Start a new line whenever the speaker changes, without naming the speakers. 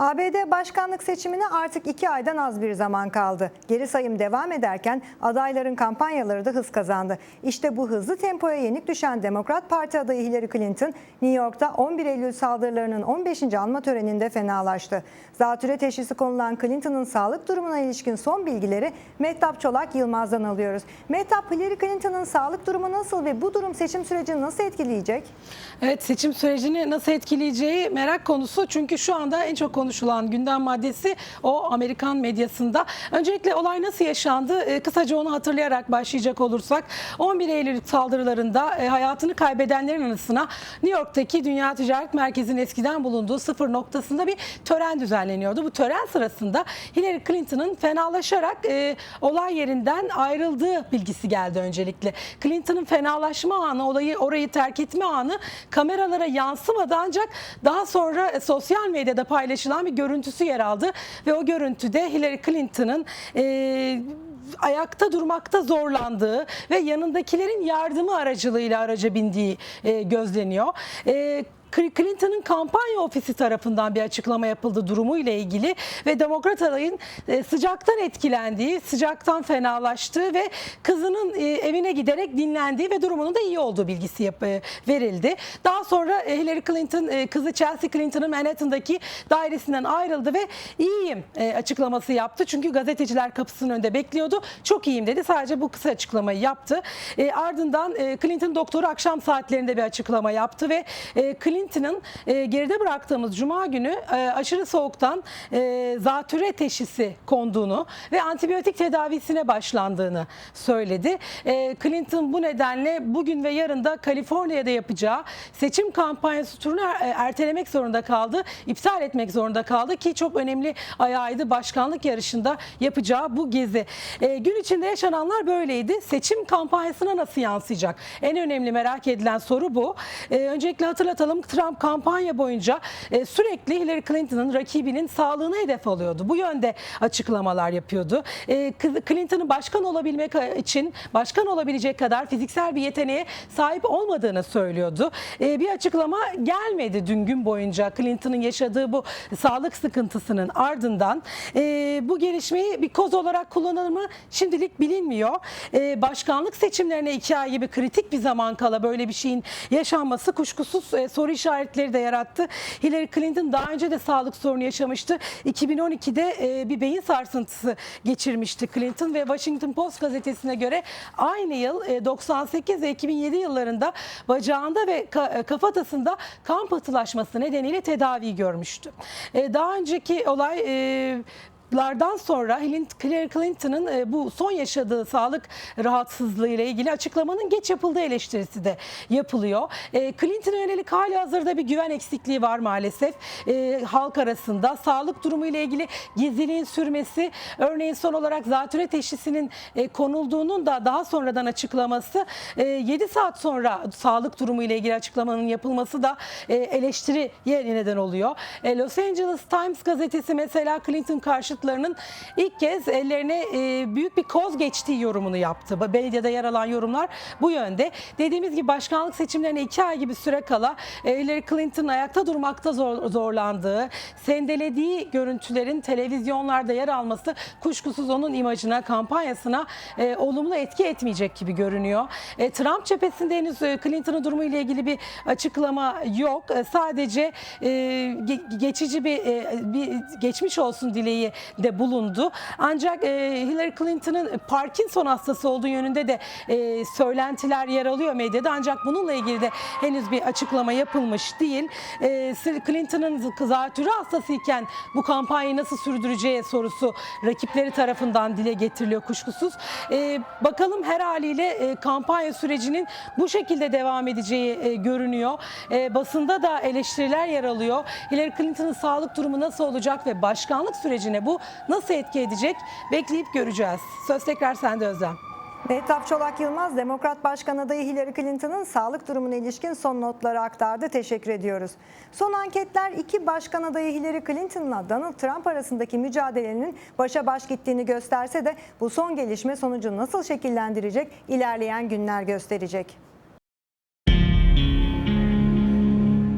ABD başkanlık seçimine artık iki aydan az bir zaman kaldı. Geri sayım devam ederken adayların kampanyaları da hız kazandı. İşte bu hızlı tempoya yenik düşen Demokrat Parti adayı Hillary Clinton, New York'ta 11 Eylül saldırılarının 15. anma töreninde fenalaştı. Zatüre teşhisi konulan Clinton'ın sağlık durumuna ilişkin son bilgileri Mehtap Çolak Yılmaz'dan alıyoruz. Mehtap, Hillary Clinton'ın sağlık durumu nasıl ve bu durum seçim sürecini nasıl etkileyecek?
Evet seçim sürecini nasıl etkileyeceği merak konusu. Çünkü şu anda en çok konuşulan gündem maddesi o Amerikan medyasında. Öncelikle olay nasıl yaşandı? Ee, Kısaca onu hatırlayarak başlayacak olursak 11 Eylül saldırılarında e, hayatını kaybedenlerin anısına New York'taki Dünya Ticaret Merkezi'nin eskiden bulunduğu sıfır noktasında bir tören düzenleniyordu. Bu tören sırasında Hillary Clinton'ın fenalaşarak e, olay yerinden ayrıldığı bilgisi geldi öncelikle. Clinton'ın fenalaşma anı, olayı orayı terk etme anı kameralara yansımadı ancak daha sonra e, sosyal medyada paylaşılan bir görüntüsü yer aldı ve o görüntüde Hillary Clinton'ın e, ayakta durmakta zorlandığı ve yanındakilerin yardımı aracılığıyla araca bindiği e, gözleniyor. E, Clinton'ın kampanya ofisi tarafından bir açıklama yapıldı durumu ile ilgili ve Demokrat adayın e, sıcaktan etkilendiği, sıcaktan fenalaştığı ve kızının e, evine giderek dinlendiği ve durumunun da iyi olduğu bilgisi e, verildi. Daha sonra Hillary Clinton kızı Chelsea Clinton'ın Manhattan'daki dairesinden ayrıldı ve iyiyim açıklaması yaptı. Çünkü gazeteciler kapısının önünde bekliyordu. Çok iyiyim dedi. Sadece bu kısa açıklamayı yaptı. Ardından Clinton doktoru akşam saatlerinde bir açıklama yaptı ve e, Clinton'ın e, geride bıraktığımız cuma günü e, aşırı soğuktan e, zatüre teşhisi konduğunu ve antibiyotik tedavisine başlandığını söyledi. E, Clinton bu nedenle bugün ve yarın da Kaliforniya'da yapacağı seçim kampanyası turunu er- ertelemek zorunda kaldı. iptal etmek zorunda kaldı ki çok önemli ayağıydı başkanlık yarışında yapacağı bu gezi. E, gün içinde yaşananlar böyleydi. Seçim kampanyasına nasıl yansıyacak? En önemli merak edilen soru bu. E, öncelikle hatırlatalım Trump kampanya boyunca e, sürekli Hillary Clinton'ın rakibinin sağlığını hedef alıyordu. Bu yönde açıklamalar yapıyordu. E, Clinton'ın başkan olabilmek için başkan olabilecek kadar fiziksel bir yeteneğe sahip olmadığını söylüyordu. E, bir açıklama gelmedi dün gün boyunca Clinton'ın yaşadığı bu sağlık sıkıntısının ardından e, bu gelişmeyi bir koz olarak kullanılır mı şimdilik bilinmiyor. E, başkanlık seçimlerine iki ay gibi kritik bir zaman kala böyle bir şeyin yaşanması kuşkusuz e, soru işaretleri de yarattı. Hillary Clinton daha önce de sağlık sorunu yaşamıştı. 2012'de e, bir beyin sarsıntısı geçirmişti Clinton ve Washington Post gazetesine göre aynı yıl e, 98 ve 2007 yıllarında bacağında ve e, kafatasında kan pıhtılaşması nedeniyle tedavi görmüştü. E, Daha önceki olay e, lardan sonra Hillary Clinton'ın e, bu son yaşadığı sağlık rahatsızlığı ile ilgili açıklamanın geç yapıldığı eleştirisi de yapılıyor. E, Clinton'a yönelik hali hazırda bir güven eksikliği var maalesef e, halk arasında. Sağlık durumu ile ilgili gizliliğin sürmesi, örneğin son olarak zatüre teşhisinin konulduğunun da daha sonradan açıklaması, e, 7 saat sonra sağlık durumu ile ilgili açıklamanın yapılması da e, eleştiriye neden oluyor. Los Angeles Times gazetesi mesela Clinton karşıtlarının ilk kez ellerine e, büyük bir koz geçtiği yorumunu yaptı. Medyada yer alan yorumlar bu yönde. Dediğimiz gibi başkanlık seçimlerine iki ay gibi süre kala e, Hillary Clinton ayakta durmakta zor, zorlandığı, sendelediği görüntülerin televizyonlarda yer alması kuşkusuz onun imajına, kampanyasına e, olumlu etki etmeyecek gibi görünüyor. Trump cephesinde henüz Clinton'ın durumu ile ilgili bir açıklama yok. Sadece ge- geçici bir, bir geçmiş olsun dileği de bulundu. Ancak e, Hillary Clinton'ın Parkinson hastası olduğu yönünde de e, söylentiler yer alıyor medyada. Ancak bununla ilgili de henüz bir açıklama yapılmış değil. E, Clinton'ın zatürre hastasıyken bu kampanyayı nasıl sürdüreceği sorusu rakipleri tarafından dile getiriliyor kuşkusuz. E, bakalım her haliyle e, kampanya sürecinin bu şekilde devam edeceği e, görünüyor. E, basında da eleştiriler yer alıyor. Hillary Clinton'ın sağlık durumu nasıl olacak ve başkanlık sürecine bu nasıl etki edecek bekleyip göreceğiz. Söz tekrar sende Özlem.
Mehtap Çolak Yılmaz, Demokrat Başkan adayı Hillary Clinton'ın sağlık durumuna ilişkin son notları aktardı. Teşekkür ediyoruz. Son anketler iki başkan adayı Hillary Clinton'la Donald Trump arasındaki mücadelenin başa baş gittiğini gösterse de bu son gelişme sonucu nasıl şekillendirecek ilerleyen günler gösterecek.